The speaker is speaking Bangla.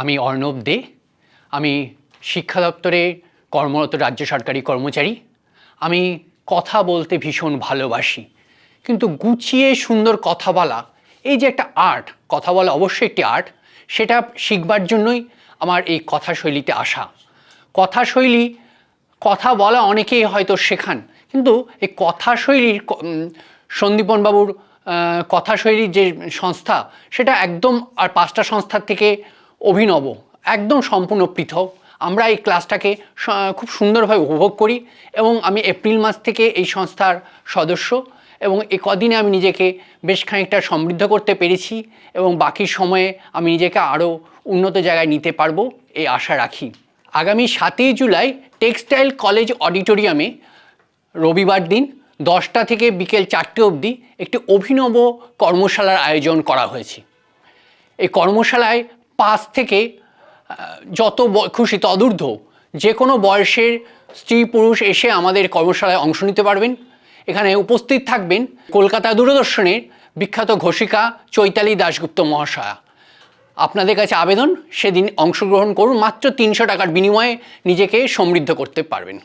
আমি অর্ণব দে, আমি শিক্ষা দপ্তরে কর্মরত রাজ্য সরকারি কর্মচারী, আমি কথা বলতে ভীষণ ভালোবাসি। কিন্তু গুছিয়ে সুন্দর কথা বলা, এই যে একটা আর্ট, কথা বলা অবশ্যই একটি আর্ট, সেটা শিখবার জন্যই আমার এই কথা শৈলীতে আসা। কথা শৈলী কথা বলা অনেকেই হয়তো শেখান, কিন্তু এই কথা শৈলীর সন্দীপনবাবুর কথা শৈলীর যে সংস্থা, সেটা একদম আর পাঁচটা সংস্থার থেকে অভিনব, একদম সম্পূর্ণ পৃথক। আমরা এই ক্লাসটাকে খুব সুন্দরভাবে উপভোগ করি এবং আমি এপ্রিল মাস থেকে এই সংস্থার সদস্য এবং এ কদিনে আমি নিজেকে বেশ খানিকটা সমৃদ্ধ করতে পেরেছি এবং বাকি সময়ে আমি নিজেকে আরও উন্নত জায়গায় নিতে পারব এই আশা রাখি। আগামী সাতই জুলাই টেক্সটাইল কলেজ অডিটোরিয়ামে রবিবার দিন দশটা থেকে বিকেল চারটে অবধি একটি অভিনব কর্মশালার আয়োজন করা হয়েছে। এই কর্মশালায় পাঁচ থেকে যত খুশি তদূর্ধ্ব যে কোনো বয়সের স্ত্রী পুরুষ এসে আমাদের কর্মশালায় অংশ নিতে পারবেন। এখানে উপস্থিত থাকবেন কলকাতা দূরদর্শনের বিখ্যাত ঘোষিকা চৈতালি দাশগুপ্ত মহাশয়া। আপনাদের কাছে আবেদন, সেদিন অংশগ্রহণ করুন, মাত্র তিনশো টাকার বিনিময়ে নিজেকে সমৃদ্ধ করতে পারবেন।